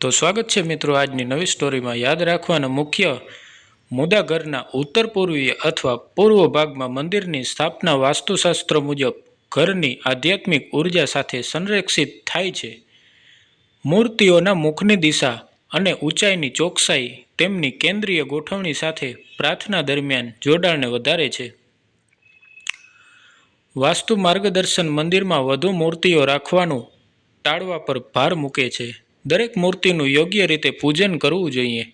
તો સ્વાગત છે મિત્રો આજની નવી સ્ટોરીમાં યાદ રાખવાના મુખ્ય મુદ્દા ઘરના ઉત્તર પૂર્વીય અથવા પૂર્વ ભાગમાં મંદિરની સ્થાપના વાસ્તુશાસ્ત્ર મુજબ ઘરની આધ્યાત્મિક ઊર્જા સાથે સંરક્ષિત થાય છે. મૂર્તિઓના મુખની દિશા અને ઊંચાઈની ચોકસાઈ તેમની કેન્દ્રીય ગોઠવણી સાથે પ્રાર્થના દરમિયાન જોડાણને વધારે છે. વાસ્તુ માર્ગદર્શન મંદિરમાં વધુ મૂર્તિઓ રાખવાનું ટાળવા પર ભાર મૂકે છે. દરેક મૂર્તિનું યોગ્ય રીતે પૂજન કરવું જોઈએ.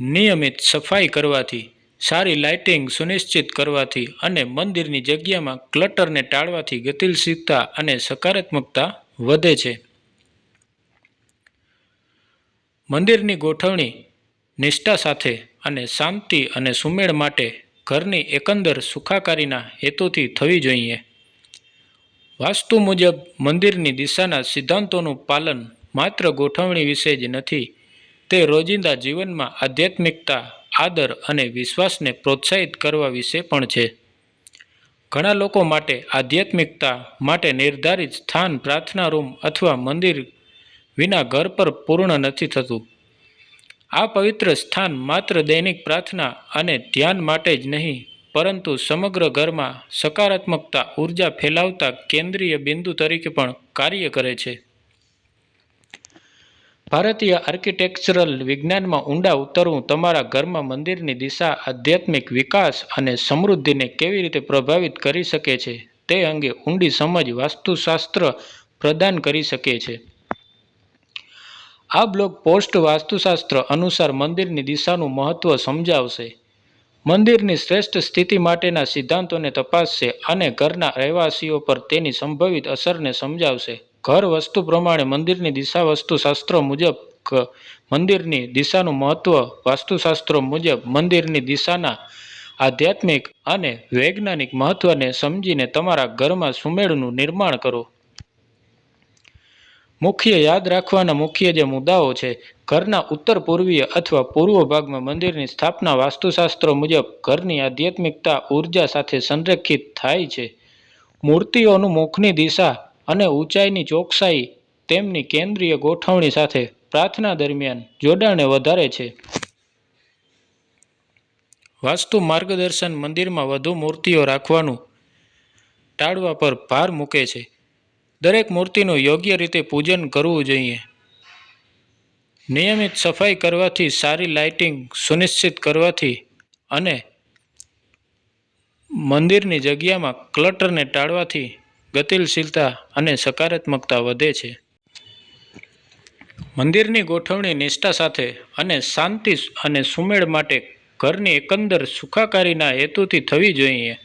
નિયમિત સફાઈ કરવાથી, સારી લાઇટિંગ સુનિશ્ચિત કરવાથી અને મંદિરની જગ્યામાં ક્લટરને ટાળવાથી ગતિશીલતા અને સકારાત્મકતા વધે છે. મંદિરની ગોઠવણી, નિષ્ઠા સાથે અને શાંતિ અને સુમેળ માટે ઘરની એકંદર સુખાકારીના હેતુથી થવી જોઈએ. વાસ્તુ મુજબ મંદિરની દિશાના સિદ્ધાંતોનું પાલન માત્ર ગોઠવણી વિશે જ નથી, તે રોજિંદા જીવનમાં આધ્યાત્મિકતા, આદર અને વિશ્વાસને પ્રોત્સાહિત કરવા વિશે પણ છે. ઘણા લોકો માટે આધ્યાત્મિકતા માટે નિર્ધારિત સ્થાન, પ્રાર્થના રૂમ અથવા મંદિર વિના ઘર પર પૂર્ણ નથી થતું. આ પવિત્ર સ્થાન માત્ર દૈનિક પ્રાર્થના અને ધ્યાન માટે જ નહીં પરંતુ સમગ્ર ઘરમાં સકારાત્મકતા ઊર્જા ફેલાવતા કેન્દ્રીય બિંદુ તરીકે પણ કાર્ય કરે છે. ભારતીય આર્કિટેક્ચરલ વિજ્ઞાનમાં ઊંડા ઉતરવું તમારા ઘરમાં મંદિરની દિશા, આધ્યાત્મિક વિકાસ અને સમૃદ્ધિને કેવી રીતે પ્રભાવિત કરી શકે છે તે અંગે ઊંડી સમજ વાસ્તુશાસ્ત્ર પ્રદાન કરી શકે છે. આ બ્લોગ પોસ્ટ વાસ્તુશાસ્ત્ર અનુસાર મંદિરની દિશાનું મહત્વ સમજાવશે. મંદિરની શ્રેષ્ઠ સ્થિતિ માટેના સિદ્ધાંતોને તપાસશે અને ઘરના રહેવાસીઓ પર તેની સંભવિત અસરને સમજાવશે. ઘર વસ્તુ પ્રમાણે મંદિરની દિશા વસ્તુશાસ્ત્રો મુજબ મંદિરની દિશાનું મહત્વ વાસ્તુશાસ્ત્રો મુજબ મંદિરની દિશાના આધ્યાત્મિક અને વૈજ્ઞાનિક મહત્વને સમજીને તમારા ઘરમાં સુમેળનું નિર્માણ કરો. મુખ્ય યાદ રાખવાના મુખ્ય જે મુદ્દાઓ છે, ઘરના ઉત્તર પૂર્વીય અથવા પૂર્વ ભાગમાં મંદિરની સ્થાપના વાસ્તુશાસ્ત્ર મુજબ ઘરની આધ્યાત્મિકતા ઊર્જા સાથે સંરક્ષિત થાય છે. મૂર્તિઓનું મુખની દિશા અને ઊંચાઈની ચોકસાઈ તેમની કેન્દ્રીય ગોઠવણી સાથે પ્રાર્થના દરમિયાન જોડાણને વધારે છે. વાસ્તુ માર્ગદર્શન મંદિરમાં વધુ મૂર્તિઓ રાખવાનું ટાળવા પર ભાર મૂકે છે. દરેક મૂર્તિનું યોગ્ય રીતે પૂજન કરવું જોઈએ. નિયમિત સફાઈ કરવાથી સારી લાઇટિંગ સુનિશ્ચિત કરવાથી અને મંદિરની જગ્યામાં ક્લટરને ટાળવાથી ગતિશીલતા અને સકારાત્મકતા વધે છે. મંદિરની ગોઠવણી નિષ્ઠા સાથે અને શાંતિ અને સુમેળ માટે ઘરની એકંદર સુખાકારીના હેતુથી થવી જોઈએ.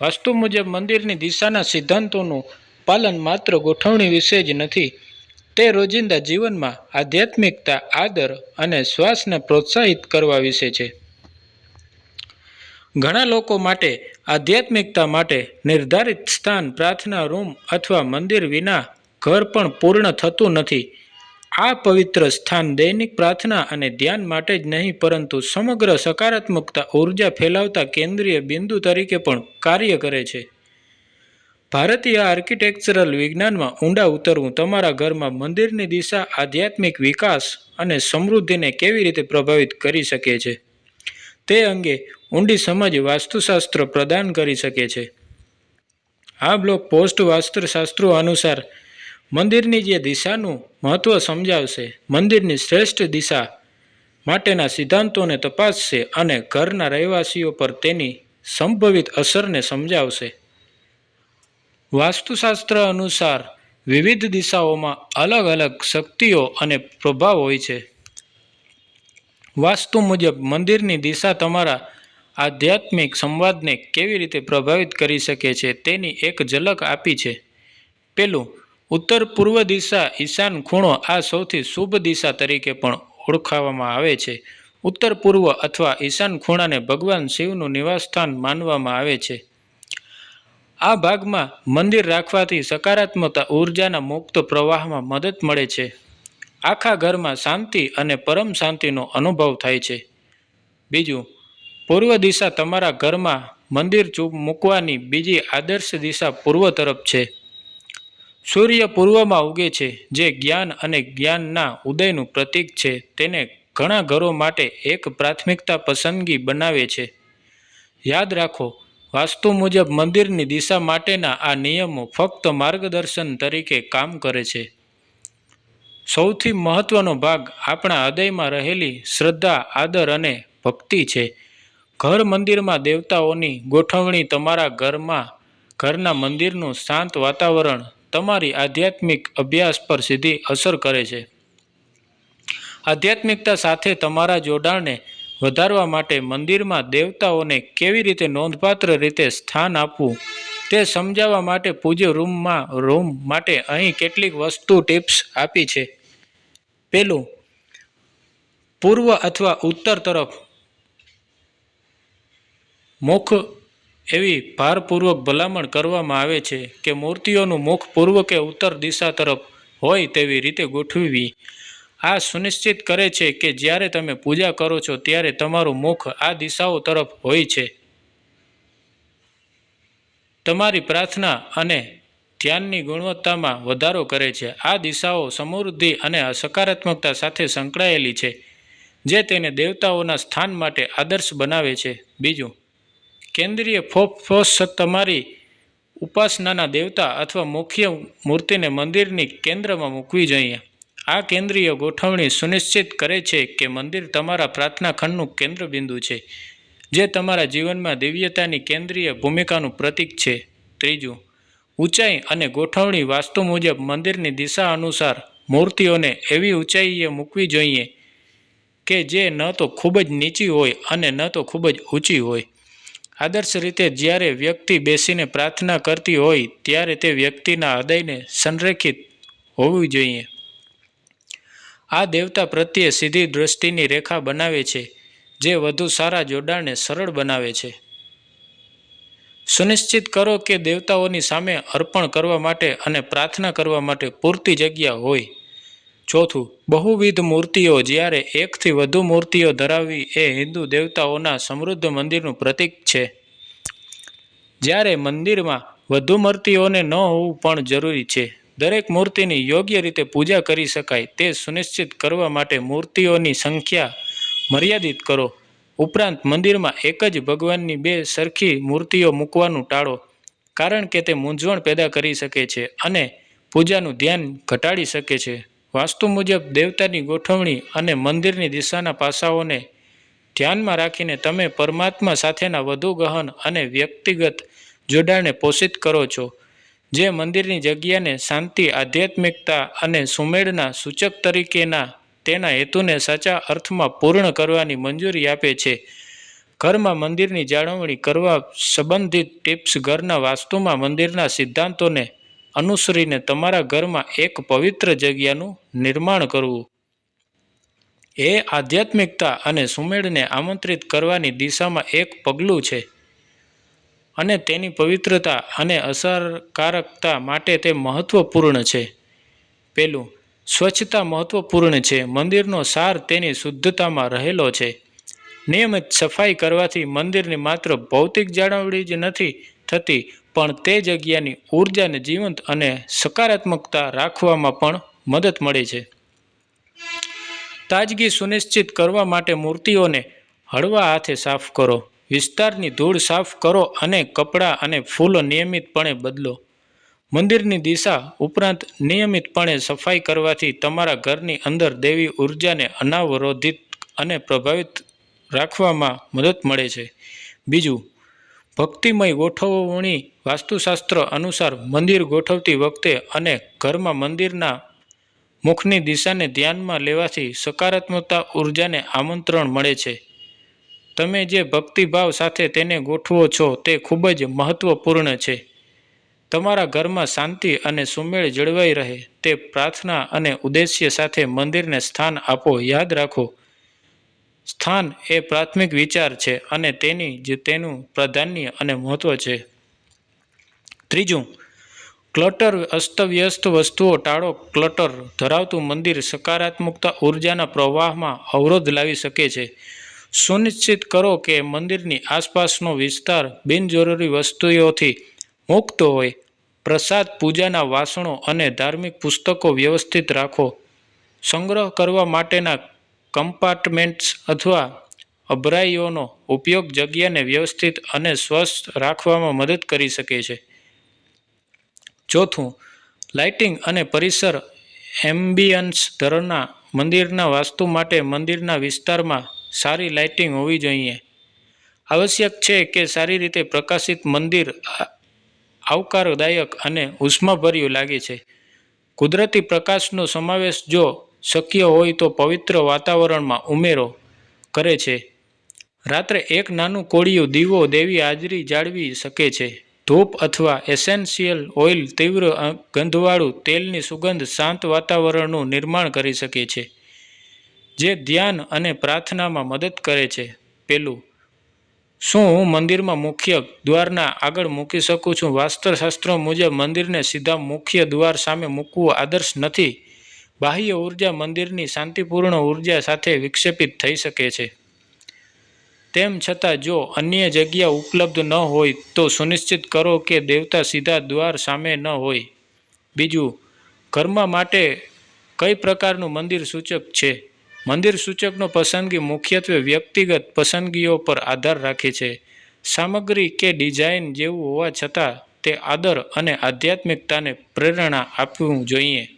વાસ્તુ મુજબ મંદિરની દિશાના સિદ્ધાંતોનું પાલન માત્ર ગોઠવણી વિશે જ નથી. તે રોજિંદા જીવનમાં આધ્યાત્મિકતા, આદર અને શ્વાસને પ્રોત્સાહિત કરવા વિશે છે. ઘણા લોકો માટે આધ્યાત્મિકતા માટે નિર્ધારિત સ્થાન, પ્રાર્થના રૂમ અથવા મંદિર વિના ઘર પણ પૂર્ણ થતું નથી. આ પવિત્ર સ્થાન દૈનિક પ્રાર્થના અને ધ્યાન માટે જ નહીં, પરંતુ સમગ્ર સકારાત્મકતા ઊર્જા ફેલાવતા કેન્દ્રીય બિંદુ તરીકે પણ કાર્ય કરે છે. ભારતીય આર્કિટેક્ચરલ વિજ્ઞાનમાં ઊંડા ઉતરવું તમારા ઘરમાં મંદિરની દિશા, આધ્યાત્મિક વિકાસ અને સમૃદ્ધિને કેવી રીતે પ્રભાવિત કરી શકે છે? તે અંગે ઊંડી સમજ વાસ્તુશાસ્ત્ર પ્રદાન કરી શકે છે. આ બ્લોગ પોસ્ટ વાસ્તુશાસ્ત્રો અનુસાર મંદિરની જે દિશાનું મહત્વ સમજાવશે, મંદિરની શ્રેષ્ઠ દિશા માટેના સિદ્ધાંતોને તપાસશે અને ઘરના રહેવાસીઓ પર તેની સંભવિત અસરને સમજાવશે. વાસ્તુશાસ્ત્ર અનુસાર વિવિધ દિશાઓમાં અલગ અલગ શક્તિઓ અને પ્રભાવ હોય છે. વાસ્તુ મુજબ મંદિરની દિશા તમારા આધ્યાત્મિક સંવાદને કેવી રીતે પ્રભાવિત કરી શકે છે તેની એક ઝલક આપી છે. પેલું, ઉત્તર પૂર્વ દિશા ઈશાન ખૂણો આ સૌથી શુભ દિશા તરીકે પણ ઓળખાવામાં આવે છે. ઉત્તર પૂર્વ અથવા ઈશાન ખૂણાને ભગવાન શિવનું નિવાસસ્થાન માનવામાં આવે છે. આ ભાગમાં મંદિર રાખવાથી સકારાત્મકતા, ઉર્જાના મુક્ત પ્રવાહમાં મદદ મળે છે. આખા ઘરમાં શાંતિ અને પરમ શાંતિનો અનુભવ થાય છે. બીજું, પૂર્વ દિશા તમારા ઘરમાં મંદિર ચૂપ મૂકવાની બીજી આદર્શ દિશા પૂર્વ તરફ છે. સૂર્ય પૂર્વમાં ઉગે છે, જે જ્ઞાન અને જ્ઞાનના ઉદયનું પ્રતીક છે. તેને ઘણા ઘરો માટે એક પ્રાથમિકતા પસંદગી બનાવે છે. યાદ રાખો વાસ્તુ મુજબ મંદિરની દિશા માટેના આ નિયમો ફક્ત માર્ગદર્શન તરીકે કામ કરે છે. સૌથી મહત્વનો ભાગ આપણા હૃદયમાં રહેલી શ્રદ્ધા, આદર અને ભક્તિ છે. ઘર મંદિરમાં દેવતાઓની ગોઠવણી તમારા ઘરમાં, ઘરના મંદિરનું શાંત વાતાવરણ તમારી આધ્યાત્મિક અભ્યાસ પર સીધી અસર કરે છે. આધ્યાત્મિકતા સાથે તમારા જોડાણને વધારવા માટે મંદિરમાં દેવતાઓને કેવી રીતે નોંધપાત્ર રીતે સ્થાન આપવું તે સમજાવવા માટે પૂજ્ય રૂમમાં રૂમ માટે અહીં કેટલીક વસ્તુ ટિપ્સ આપી છે. પેલું પૂર્વ અથવા ઉત્તર તરફ. મુખ એવી ભારપૂર્વક ભલામણ કરવામાં આવે છે કે મૂર્તિઓનું મુખ પૂર્વ કે ઉત્તર દિશા તરફ હોય તેવી રીતે ગોઠવવી. આ સુનિશ્ચિત કરે છે કે જ્યારે તમે પૂજા કરો છો ત્યારે તમારું મુખ આ દિશાઓ તરફ હોય છે. તમારી પ્રાર્થના અને ધ્યાનની ગુણવત્તામાં વધારો કરે છે. આ દિશાઓ સમૃદ્ધિ અને સકારાત્મકતા સાથે સંકળાયેલી છે, જે તેને દેવતાઓના સ્થાન માટે આદર્શ બનાવે છે. બીજું, કેન્દ્રીય ફોફોસ તમારી ઉપાસનાના દેવતા અથવા મુખ્ય મૂર્તિને મંદિરની કેન્દ્રમાં મૂકવી જોઈએ. આ કેન્દ્રીય ગોઠવણી સુનિશ્ચિત કરે છે કે મંદિર તમારા પ્રાર્થના ખંડનું કેન્દ્રબિંદુ છે, જે તમારા જીવનમાં દિવ્યતાની કેન્દ્રીય ભૂમિકાનું પ્રતીક છે. ત્રીજું, ઊંચાઈ અને ગોઠવણી વાસ્તુ મુજબ મંદિરની દિશા અનુસાર મૂર્તિઓને એવી ઊંચાઈએ મૂકવી જોઈએ કે જે ન તો ખૂબ જ નીચી હોય અને ન તો ખૂબ જ ઊંચી હોય. આદર્શ રીતે જ્યારે વ્યક્તિ બેસીને પ્રાર્થના કરતી હોય, ત્યારે તે વ્યક્તિના હૃદયને સંરેખિત હોવું જોઈએ. આ દેવતા પ્રત્યે સીધી દૃષ્ટિની રેખા બનાવે છે, જે વધુ સારા જોડાણને સરળ બનાવે છે. સુનિશ્ચિત કરો કે દેવતાઓની સામે અર્પણ કરવા માટે અને પ્રાર્થના કરવા માટે પૂરતી જગ્યા હોય. ચોથું, બહુવિધ મૂર્તિઓ જ્યારે એકથી વધુ મૂર્તિઓ ધરાવવી એ હિન્દુ દેવતાઓના સમૃદ્ધ મંદિરનું પ્રતીક છે. જ્યારે મંદિરમાં વધુ મૂર્તિઓને ન હોવું પણ જરૂરી છે. દરેક મૂર્તિની યોગ્ય રીતે પૂજા કરી શકાય તે સુનિશ્ચિત કરવા માટે મૂર્તિઓની સંખ્યા મર્યાદિત કરો. ઉપરાંત મંદિરમાં એક જ ભગવાનની બે સરખી મૂર્તિઓ મૂકવાનું ટાળો, કારણ કે તે મૂંઝવણ પેદા કરી શકે છે અને પૂજાનું ધ્યાન ઘટાડી શકે છે. વાસ્તુ મુજબ, દેવતાની ગોઠવણી અને મંદિરની દિશાના પાસાઓને ધ્યાનમાં રાખીને તમે પરમાત્મા સાથેના વધુ ગહન અને વ્યક્તિગત જોડાણને પોષિત કરો છો. જે મંદિરની જગ્યાને શાંતિ, આધ્યાત્મિકતા અને સુમેળના સૂચક તરીકેના તેના હેતુને સાચા અર્થમાં પૂર્ણ કરવાની મંજૂરી આપે છે. ઘરમાં મંદિરની જાળવણી કરવા સંબંધિત ટિપ્સ ઘરના વાસ્તુમાં મંદિરના સિદ્ધાંતોને અનુસરીને તમારા ઘરમાં એક પવિત્ર જગ્યાનું નિર્માણ કરવું. એ આધ્યાત્મિકતા અને સુમેળને આમંત્રિત કરવાની દિશામાં એક પગલું છે. અને તેની પવિત્રતા અને અસરકારકતા માટે તે મહત્વપૂર્ણ છે. પેલું, સ્વચ્છતા મહત્વપૂર્ણ છે. મંદિરનો સાર તેની શુદ્ધતામાં રહેલો છે. નિયમિત સફાઈ કરવાથી મંદિરની માત્ર ભૌતિક જાળવણી જ નથી થતી, પણ તે જગ્યાની ઉર્જાને જીવંત અને સકારાત્મકતા રાખવામાં પણ મદદ મળે છે. તાજગી સુનિશ્ચિત કરવા માટે મૂર્તિઓને હળવા હાથે સાફ કરો. વિસ્તારની ધૂળ સાફ કરો અને કપડાં અને ફૂલો નિયમિતપણે બદલો. મંદિરની દિશા ઉપરાંત નિયમિતપણે સફાઈ કરવાથી તમારા ઘરની અંદર દેવી ઉર્જાને અનાવરોધિત અને પ્રભાવિત રાખવામાં મદદ મળે છે. બીજું, ભક્તિમય ગોઠવણી વાસ્તુશાસ્ત્ર અનુસાર મંદિર ગોઠવતી વખતે અને ઘરમાં મંદિરના મુખની દિશાને ધ્યાનમાં લેવાથી સકારાત્મકતા ઉર્જાને આમંત્રણ મળે છે. તમે જે ભક્તિભાવ સાથે તેને ગોઠવો છો, તે ખૂબ જ મહત્વપૂર્ણ છે. તમારા ઘરમાં શાંતિ અને સુમેળ જળવાઈ રહે, તે પ્રાર્થના અને ઉદ્દેશ્ય સાથે મંદિરને સ્થાન આપો, યાદ રાખો. સ્થાન એ પ્રાથમિક વિચાર છે અને તેની જ તેનું પ્રાધાન્ય અને મહત્વ છે. ત્રીજું, ક્લટર અસ્તવ્યસ્ત વસ્તુઓ ટાળો. ક્લટર ધરાવતું મંદિર સકારાત્મકતા, ઉર્જાના પ્રવાહમાં અવરોધ લાવી શકે છે. સુનિશ્ચિત કરો કે મંદિરની આસપાસનો વિસ્તાર બિનજરૂરી વસ્તુઓથી મુક્ત હોય. પ્રસાદ પૂજાના વાસણો અને ધાર્મિક પુસ્તકો વ્યવસ્થિત રાખો. સંગ્રહ કરવા માટેના કમ્પાર્ટમેન્ટ્સ અથવા અભરાઈઓનો ઉપયોગ જગ્યાને વ્યવસ્થિત અને સ્વસ્થ રાખવામાં મદદ કરી શકે છે. ચોથું, લાઇટિંગ અને પરિસર એમ્બિયન્સ ધરના મંદિરના વાસ્તુ માટે મંદિરના વિસ્તારમાં સારી લાઇટિંગ હોવી જોઈએ. આવશ્યક છે કે સારી રીતે પ્રકાશિત મંદિર આવકારદાયક અને ઉષ્માભર્યું લાગે છે. કુદરતી પ્રકાશનો સમાવેશ જો શક્ય હોય તો પવિત્ર વાતાવરણમાં ઉમેરો કરે છે. રાત્રે એક નાનું કોળિયું દીવો દેવી હાજરી જાળવી શકે છે. ધૂપ અથવા એસેન્શિયલ ઓઇલ તીવ્ર ગંધવાળું તેલની સુગંધ શાંત વાતાવરણનું નિર્માણ કરી શકે છે. જે ધ્યાન અને પ્રાર્થનામાં મદદ કરે છે, પેલું. શું હું મંદિરમાં મુખ્ય દ્વારના આગળ મૂકી શકું છું? વાસ્તુશાસ્ત્ર મુજબ મંદિરને સીધા મુખ્ય દ્વાર સામે મૂકવું આદર્શ નથી. બાહ્ય ઊર્જા મંદિરની શાંતિપૂર્ણ ઊર્જા સાથે વિક્ષેપિત થઈ શકે છે. તેમ છતાં જો અન્ય જગ્યા ઉપલબ્ધ ન હોય, તો સુનિશ્ચિત કરો કે દેવતા સીધા દ્વાર સામે ન હોય. બીજું, ઘરમાં માટે કઈ પ્રકારનું મંદિર સૂચક છે? મંદિર સૂચકનો પસંદગી મુખ્યત્વે વ્યક્તિગત પસંદગીઓ પર આધાર રાખે છે. સામગ્રી કે ડિઝાઇન જેવું હોવા છતાં, તે આદર અને આધ્યાત્મિકતાને પ્રેરણા આપવું જોઈએ.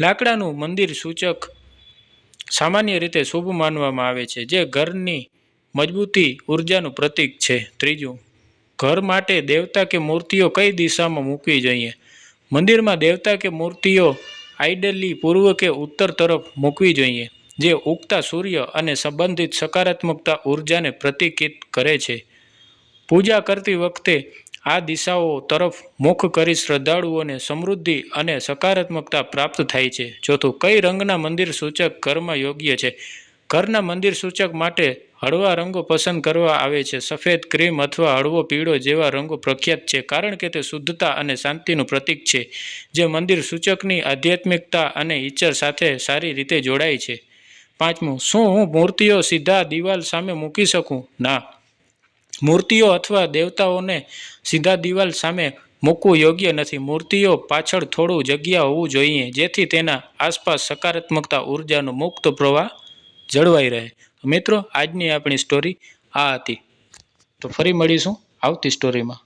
લાકડાનું મંદિર સૂચક સામાન્ય રીતે શુભ માનવામાં આવે છે, જે ઘરની મજબૂતી ઉર્જાનું પ્રતીક છે. ત્રીજું, ઘર માટે દેવતા કે મૂર્તિઓ કઈ દિશામાં મૂકવી જોઈએ? મંદિરમાં દેવતા કે મૂર્તિઓ આઈડલી પૂર્વ કે ઉત્તર તરફ મૂકવી જોઈએ? જે ઉગતા સૂર્ય અને સંબંધિત સકારાત્મકતા ઉર્જાને પ્રતિકિત કરે છે. પૂજા કરતી વખતે આ દિશાઓ તરફ મુખ કરી શ્રદ્ધાળુઓને સમૃદ્ધિ અને સકારાત્મકતા પ્રાપ્ત થાય છે. ચોથું, કઈ રંગના મંદિર સૂચક ઘરમાં યોગ્ય છે? ઘરના મંદિર સૂચક માટે હળવા રંગો પસંદ કરવા આવે છે. સફેદ, ક્રીમ અથવા હળવો પીળો જેવા રંગો પ્રખ્યાત છે, કારણ કે તે શુદ્ધતા અને શાંતિનું પ્રતીક છે, જે મંદિર સૂચકની આધ્યાત્મિકતા અને ઈચ્છર સાથે સારી રીતે જોડાય છે. પાંચમું, શું હું મૂર્તિઓ સીધા દિવાલ સામે મૂકી શકું? ના. મૂર્તિઓ અથવા દેવતાઓને સીધા દિવાલ સામે મૂકવું યોગ્ય નથી. મૂર્તિઓ પાછળ થોડું જગ્યા હોવું જોઈએ, જેથી તેના આસપાસ સકારાત્મકતા, ઉર્જાનો મુક્ત પ્રવાહ જળવાઈ રહે. મિત્રો, આજની આપણી સ્ટોરી આ હતી. તો ફરી મળીશું આવતી સ્ટોરીમાં